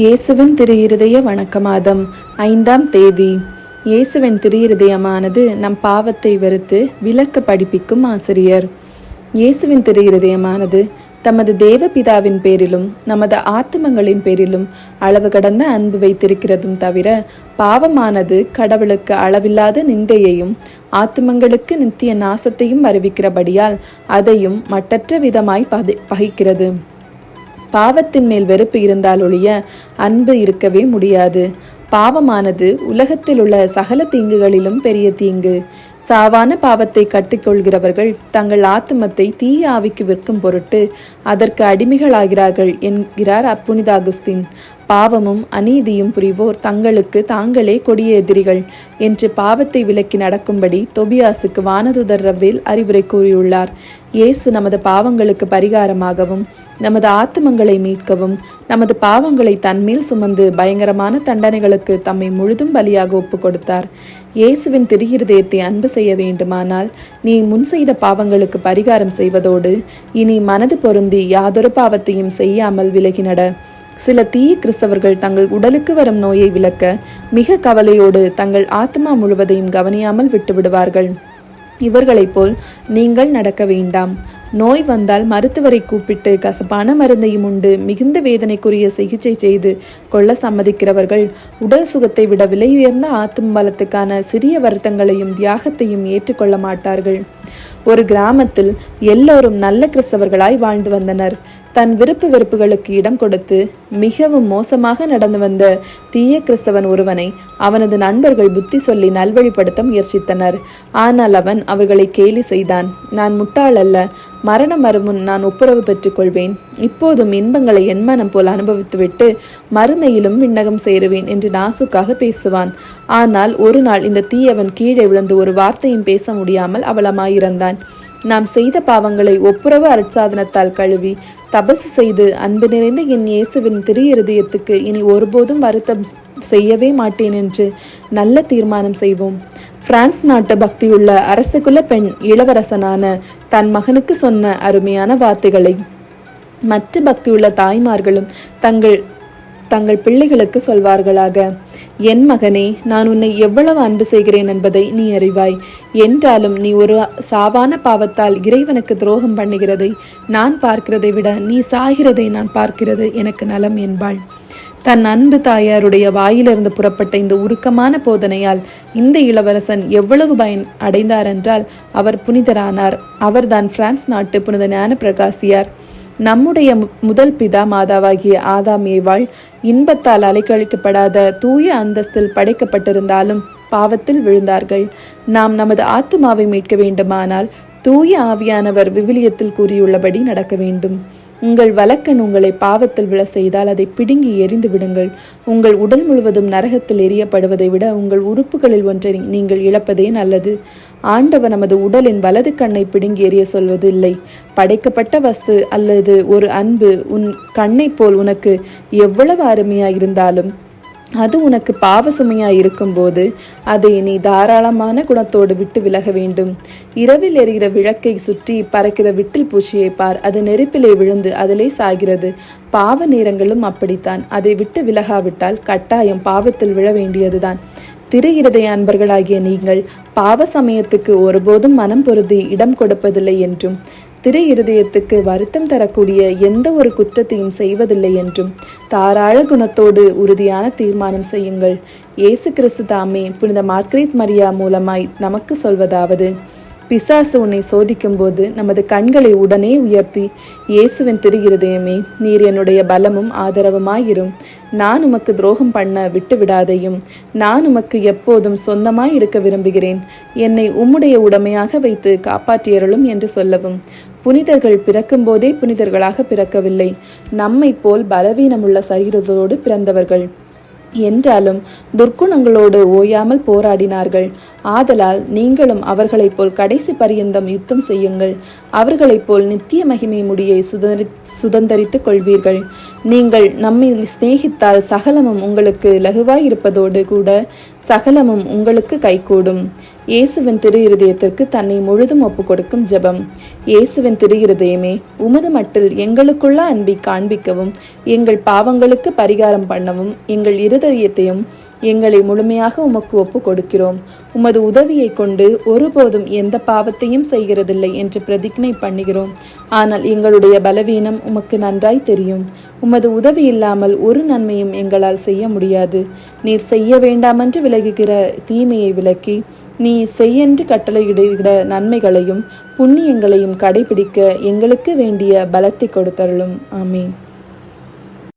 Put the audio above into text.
இயேசுவின் திரு இருதய வணக்க மாதம் ஐந்தாம் தேதி. இயேசுவின் திரு இருதயமானது நம் பாவத்தை வெறுத்து விளக்க படிப்பிக்கும் ஆசிரியர். இயேசுவின் திரு இருதயமானது தமது தேவ பிதாவின் பேரிலும் நமது ஆத்துமங்களின் பேரிலும் அளவு கடந்த அன்பு வைத்திருக்கிறதும் தவிர பாவமானது கடவுளுக்கு அளவில்லாத நிந்தையையும் ஆத்துமங்களுக்கு நித்திய நாசத்தையும் அறிவிக்கிறபடியால் அதையும் மட்டற்ற விதமாய் பகிக்கிறது. பாவத்தின் மேல் வெறுப்பு இருந்தால் ஒழிய அன்பு இருக்கவே முடியாது. பாவமானது உலகத்தில் உள்ள சகல தீங்குகளிலும் பெரிய தீங்கு. சாவான பாவத்தை கட்டிக்கொள்கிறவர்கள் தங்கள் ஆத்துமத்தை தீய ஆவிக்கு விற்கும் பொருட்டு அதற்கு அடிமைகளாகிறார்கள் என்கிறார் அப்புனித அகுஸ்தின் பாவமும் அநீதியும் புரிவோர் தங்களுக்கு தாங்களே கொடிய எதிரிகள் என்று பாவத்தை விலக்கி நடக்கும்படி தொபியாசுக்கு வானதுதர் ரவ்வேல் அறிவுரை கூறியுள்ளார். இயேசு நமது பாவங்களுக்கு பரிகாரமாகவும் நமது ஆத்மங்களை மீட்கவும் நமது பாவங்களை தன்மேல் சுமந்து பயங்கரமான தண்டனைகளுக்கு தம்மை முழுதும் பலியாக ஒப்பு கொடுத்தார். இயேசுவின் திருஹிருதயத்தை அன்பு செய்ய வேண்டுமானால் நீ முன் செய்த பாவங்களுக்கு பரிகாரம் செய்வதோடு இனி மனது பொருந்தி யாதொரு பாவத்தையும் செய்யாமல் விலகினட சில தீய கிறிஸ்தவர்கள் தங்கள் உடலுக்கு வரும் நோயை விளக்க மிக கவலையோடு தங்கள் ஆத்மா முழுவதையும் கவனியாமல் விட்டு விடுவார்கள் இவர்களைப் போல் நீங்கள் நடக்க வேண்டாம். நோய் வந்தால் மருத்துவரை கூப்பிட்டு கசப்பான மருந்தையும் உண்டு மிகுந்த வேதனைக்குரிய சிகிச்சை செய்து கொள்ள சம்மதிக்கிறவர்கள் உடல் சுகத்தை விட விலை உயர்ந்த ஆத்தும் பலத்துக்கான சிறிய வருத்தங்களையும் தியாகத்தையும் ஏற்றுக்கொள்ள மாட்டார்கள். ஒரு கிராமத்தில் எல்லோரும் நல்ல கிறிஸ்தவர்களாய் வாழ்ந்து வந்தனர். தன் விருப்பு வெறுப்புகளுக்கு இடம் கொடுத்து மிகவும் மோசமாக நடந்து வந்த தீய கிறிஸ்தவன் ஒருவனை அவனது நண்பர்கள் புத்தி சொல்லி நல்வழிப்படுத்த முயற்சித்தனர். ஆனால் அவன் அவர்களை கேலி செய்தான். நான் முட்டாள் அல்ல. மரணம் மறுமுன் நான் ஒப்புரவு பெற்றுக்கொள்வேன். இப்போதும் இன்பங்களை என் மனம் போல் அனுபவித்துவிட்டு மறுமையிலும் விண்ணகம் சேருவேன் என்று நாசுக்காக பேசுவான். ஆனால் ஒரு நாள் இந்த தீயவன் கீழே விழுந்து ஒரு வார்த்தையும் பேச முடியாமல் அவலமாயிருந்தான். நாம் செய்த பாவங்களை ஒப்புரவு அருட்சாதனத்தால் கழுவி தபசு செய்து அன்பு நிறைந்த என் இயேசுவின் திரு இருதயத்துக்கு இனி ஒருபோதும் வருத்தம் செய்யவே மாட்டேன் என்று நல்ல தீர்மானம் செய்வோம். பிரான்ஸ் நாட்டு பக்தியுள்ள அரசகுல பெண் இளவரசனான தன் மகனுக்கு சொன்ன அருமையான வார்த்தைகளை மற்ற பக்தியுள்ள தாய்மார்களும் தங்கள் தங்கள் பிள்ளைகளுக்கு சொல்வார்களாக என் மகனே நான் உன்னை எவ்வளவு அன்பு செய்கிறேன் என்பதை நீ அறிவாய். என்றாலும் நீ ஒரு சாவான பாவத்தால் இறைவனுக்கு துரோகம் பண்ணுகிறதை நான் பார்க்கிறதை விட நீ சாகிறதை நான் பார்க்கிறது எனக்கு நலம் என்பாள். தன் அன்பு தாயாருடைய வாயிலிருந்து புறப்பட்ட இந்த உருக்கமான போதனையால் இந்த இளவரசன் எவ்வளவு பயன் அடைந்தார் என்றால் அவர் புனிதரானார். அவர்தான் பிரான்ஸ் நாட்டு புனித ஞான பிரகாசியார் நம்முடைய முதல் பிதா மாதாவாகிய ஆதாம் ஏவாள் இன்பத்தால் அலைக்கழிக்கப்படாத தூய அந்தஸ்தில் படைக்கப்பட்டிருந்தாலும் பாவத்தில் விழுந்தார்கள். நாம் நமது ஆத்மாவை மீட்க வேண்டுமானால் தூய ஆவியானவர் விவிலியத்தில் கூறியுள்ளபடி நடக்க வேண்டும். உங்கள் வழக்கன் உங்களை பாவத்தில் விழ செய்தால் அதை பிடுங்கி எரிந்து விடுங்கள். உங்கள் உடல் முழுவதும் நரகத்தில் எரியப்படுவதை விட உங்கள் உறுப்புகளில் ஒன்றை நீங்கள் இழப்பதே நல்லது. ஆண்டவர் நமது உடலின் வலது கண்ணை பிடுங்கி எறிய சொல்வதில்லை. படைக்கப்பட்ட வஸ்து அல்லது ஒரு அன்பு உன் கண்ணை போல் உனக்கு எவ்வளவு அருமையாயிருந்தாலும் அது உனக்கு பாவ சுமையாக இருக்கும்போது அதை நீ தாராளமான குணத்தோடு விட்டு விலக வேண்டும். இரவில் எரிகிற விளக்கை சுற்றி பறக்கிற விட்டில் பூச்சியை பார். அது நெருப்பிலே விழுந்து அதிலே சாகிறது பாவ நேரங்களும் அப்படித்தான். அதை விட்டு விலகாவிட்டால் கட்டாயம் பாவத்தில் விழ வேண்டியதுதான். திரு இருதய அன்பர்களாகிய நீங்கள் பாவ சமயத்துக்கு ஒருபோதும் மனம் பொருதி இடம் கொடுப்பதில்லை என்றும் திரு இருதயத்துக்கு வருத்தம் தரக்கூடிய எந்த ஒரு குற்றத்தையும் செய்வதில்லை என்றும் தாராள குணத்தோடு உறுதியான தீர்மானம் செய்யுங்கள். இயேசு கிறிஸ்து தாமே புனித மார்க்ரீத் மரியா மூலமாய் நமக்கு சொல்வதாவது பிசாசு உன்னை சோதிக்கும் போது நமது கண்களை உடனே உயர்த்தி இயேசுவின் திரு நீர் என்னுடைய பலமும் ஆதரவுமாயிரும். நான் உமக்கு துரோகம் பண்ண விட்டு விடாதையும் நான் உமக்கு எப்போதும் சொந்தமாய் இருக்க விரும்புகிறேன். என்னை உம்முடைய உடமையாக வைத்து காப்பாற்றியருளும் என்று சொல்லவும். புனிதர்கள் பிறக்கும்போதே புனிதர்களாக பிறக்கவில்லை. நம்மை போல் பலவீனமுள்ள சரீரத்தோடு பிறந்தவர்கள். என்றாலும் துர்க்குணங்களோடு ஓயாமல் போராடினார்கள். ஆதலால் நீங்களும் அவர்களைப் போல் கடைசி பரியந்தம் யுத்தம் செய்யுங்கள். அவர்களைப் போல் நித்திய மகிமை முடியை சுதந்திரி சுதந்திரித்துக் கொள்வீர்கள். நீங்கள் நம்மை சிநேகித்தால் சகலமும் உங்களுக்கு லகுவாய் இருப்பதோடு கூட சகலமும் உங்களுக்கு கைகூடும். இயேசுவின் திரு இருதயத்திற்கு தன்னை முழுதும் ஒப்பு கொடுக்கும் ஜெபம். இயேசுவின் திரு இருதயமே உமது மட்டில் எங்களுக்குள்ள அன்பை காண்பிக்கவும் எங்கள் பாவங்களுக்கு பரிகாரம் பண்ணவும் எங்கள் இருதயத்தையும் எங்களை முழுமையாக உமக்கு ஒப்பு கொடுக்கிறோம் உமது உதவியை கொண்டு ஒருபோதும் எந்த பாவத்தையும் செய்கிறதில்லை என்று பிரதிஜ்ஞை பண்ணுகிறோம். ஆனால் எங்களுடைய பலவீனம் உமக்கு நன்றாய் தெரியும். உமது உதவி இல்லாமல் ஒரு நன்மையும் எங்களால் செய்ய முடியாது. நீர் செய்ய வேண்டாமென்று விலகுகிற தீமையை விலக்கி நீ நீ செய்யென்று கட்டளையிடுகிற நன்மைகளையும் புண்ணியங்களையும் கடைபிடிக்க எங்களுக்கு வேண்டிய பலத்தை கொடுத்தருளும். ஆமீன்.